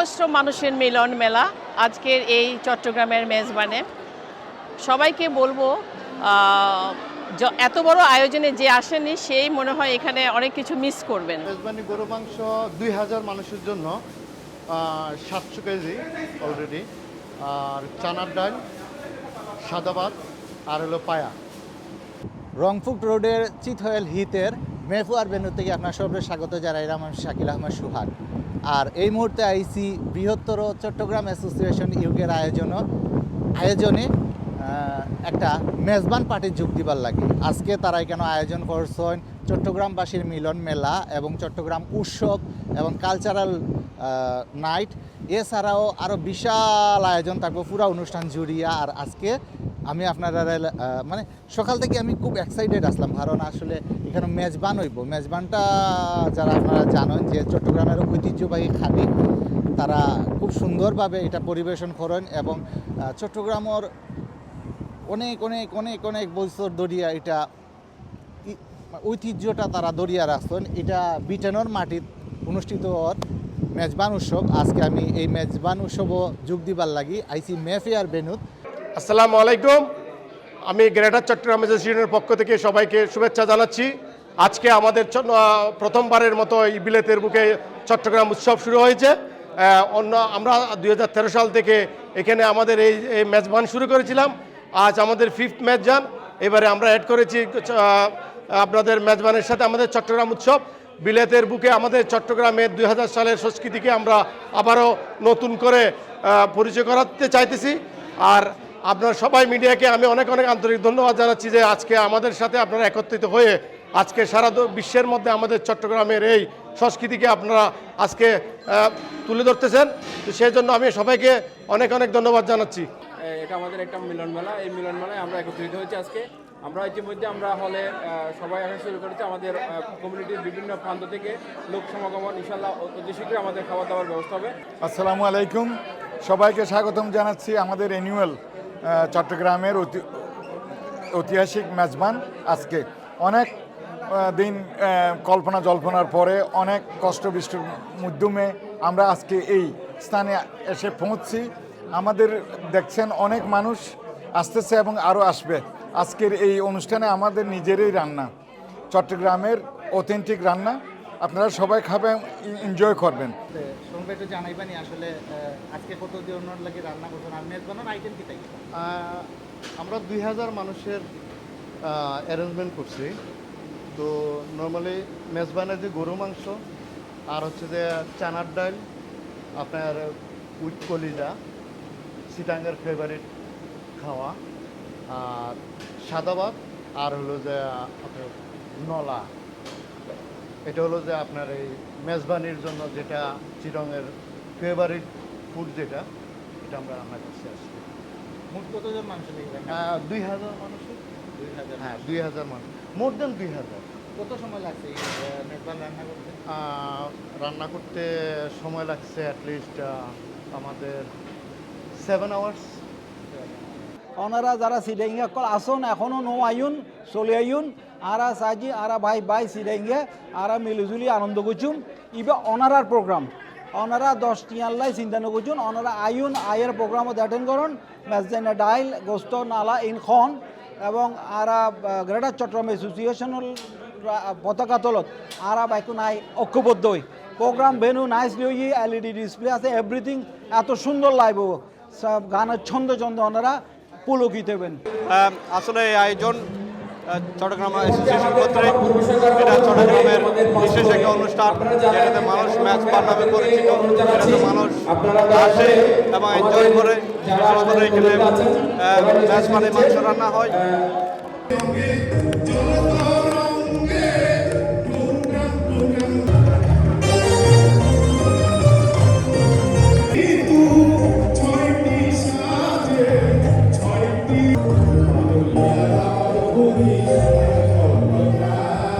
সহস্র মানুষের মিলন মেলা আজকের এই চট্টগ্রামের মেজবানে। সবাইকে বলব এত বড় আয়োজনে যে আসেনি, সেই মনে হয় এখানে অনেক কিছু মিস করবেন। মেজবানি গরু, মাংস দুই হাজার মানুষের জন্য সাতশো কেজি অলরেডি আর চানার ডাল, সাদা ভাত, আর হলো পায়া। রংপুর রোডের চিতহয়েল হিতের মেফুয়ার বেনু থেকে আপনার সবাই স্বাগত জানাই রামান শাকিল আহমদ সুহাগ। আর এই মুহূর্তে আইসি বৃহত্তর চট্টগ্রাম অ্যাসোসিয়েশন ইউকের আয়োজন আয়োজনে একটা মেজবান পার্টির যোগ দিবার লাগে। আজকে তারা এখানে আয়োজন করছেন চট্টগ্রামবাসীর মিলন মেলা এবং চট্টগ্রাম উৎসব এবং কালচারাল নাইট এছাড়াও আরও বিশাল আয়োজন থাকব, পুরো অনুষ্ঠান জুড়িয়া। আর আজকে আমি আপনারা মানে সকাল থেকে আমি খুব এক্সাইটেড আসলাম, কারণ আসলে এখানে মেজবান হইব। মেজবানটা যারা আপনারা জানেন যে চট্টগ্রামের ঐতিহ্যবাহী খাদি, তারা খুব সুন্দরভাবে এটা পরিবেশন করেন এবং চট্টগ্রামের অনেক অনেক অনেক অনেক বছর দরিয়া এটা ঐতিহ্যটা তারা দরিয়া রাখছেন। এটা ব্রিটেনের মাটিত অনুষ্ঠিত হওয়ার মেজবান উৎসব। আজকে আমি এই মেজবান উৎসবও যোগ দিবার লাগি। আইসি মেফেয়ার বেনুত আসসালামু আলাইকুম। আমি গ্রেটার চট্টগ্রাম অ্যাসোসিয়েশনের পক্ষ থেকে সবাইকে শুভেচ্ছা জানাচ্ছি। আজকে আমাদের প্রথমবারের মতো এই বিলেতের বুকে চট্টগ্রাম উৎসব শুরু হয়েছে। অন্য আমরা দু হাজার তেরো সাল থেকে এখানে আমাদের এই এই মেজবান শুরু করেছিলাম। আজ আমাদের ফিফথ ম্যাচ যান এবারে আমরা অ্যাড করেছি আপনাদের মেজবানের সাথে আমাদের চট্টগ্রাম উৎসব। বিলেতের বুকে আমাদের চট্টগ্রামের দু হাজার সালের সংস্কৃতিকে আমরা আবারও নতুন করে পরিচয় করাতে চাইতেছি। আর আপনার সবাই মিডিয়াকে আমি অনেক অনেক আন্তরিক ধন্যবাদ জানাচ্ছি যে আজকে আমাদের সাথে আপনারা একত্রিত হয়ে আজকে সারা বিশ্বের মধ্যে আমাদের চট্টগ্রামের এই সংস্কৃতিকে আপনারা আজকে তুলে ধরতেছেন। তো সেই জন্য আমি সবাইকে অনেক অনেক ধন্যবাদ জানাচ্ছি। এটা আমাদের একটা মিলন মেলা এই মিলন মেলায় আমরা একত্রিত হয়েছি আজকে। আমরা ইতিমধ্যে আমরা হলে সবাই আসা শুরু করেছি আমাদের কমিউনিটির বিভিন্ন প্রান্ত থেকে লোক সমাগমন। ইনশাল্লাহ অতি শীঘ্রই আমাদের খাওয়া দাওয়ার ব্যবস্থা হবে। আসসালামু আলাইকুম। সবাইকে স্বাগতম জানাচ্ছি আমাদের অ্যানুয়াল চট্টগ্রামের ঐতি- ঐতিহাসিক মেজবান আজকে। অনেক দিন কল্পনা জল্পনার পরে অনেক কষ্ট বৃষ্টির মাধ্যমে আমরা আজকে এই স্থানে এসে পৌঁছছি। আমাদের দেখছেন অনেক মানুষ আসতেছে এবং আরও আসবে। আজকের এই অনুষ্ঠানে আমাদের নিজেরই রান্না। চট্টগ্রামের অথেন্টিক রান্না। আপনারা সবাই খাবেন এনজয় করবেন। শুনবে একটু জানাইবানি আসলে আজকে কত দিনের লাগে রান্না করছেন? আর মেজবানের আইটেম কি তাই? আমরা দুই হাজার মানুষের অ্যারেঞ্জমেন্ট করছি। তো নর্মালি মেজবানের যে গরু মাংস আর হচ্ছে যে চানার ডাল আপনার উইথ কলিজা সিটাঙ্গের ফেভারিট খাওয়া আর সাদা ভাত আর হলো যে আপনার নলা। এটা হলো যে আপনার এই মেজবানির জন্য যেটা চিরঙের ফেভারিট ফুড যেটা এটা আমরা রান্না করছি আজকে মোট কতজন মানুষ দুই হাজার মানুষের দুই হাজার হ্যাঁ দুই হাজার মানুষ। মোর দেন দুই হাজার। কত সময় লাগছে মেজবান রান্না করতে? রান্না করতে সময় লাগছে অ্যাটলিস্ট আমাদের সেভেন আওয়ার্স ওনারা যারা সিডাইঙ্গা কল আসুন, এখনও নো আইন চলে আইন আরা সাজি, আরা ভাই ভাই সিডাইঙ্গে আরা মিলিজুলি আনন্দ করছুম। ইবা অনারার প্রোগ্রাম। ওনারা দশ টিয়াল্লাই চিন্তা নকরছুন ওনারা আইন আয়ের প্রোগ্রামত অ্যাটেন্ড করুন। মেজদাইনা ডাইল, গোস্ত, নালা, ইন খন। এবং আরা গ্রেটার চট্টগ্রাম এসোসিয়েশনের পতাকা তলত। আরা বাইকু নাই, ঐক্যবদ্ধ হই। প্রোগ্রাম ভেনু নাইস লিওই এলইডি ডিসপ্লে আছে, এভরিথিং এত সুন্দর সব গানের ছন্দ ছন্দ ওনারা পুলকিত দেবেন আসলে এই আয়োজন চট্টগ্রাম অ্যাসোসিয়েশন কর্তৃক, এটা চট্টগ্রামের বিশেষ একটা অনুষ্ঠান। যেটাতে মানুষ ম্যাচ পার নামে পরিচিত, যেটাতে মানুষ আসে এবং এনজয় করে। করে এখানে ম্যাচ মানে মাংস রান্না হয়।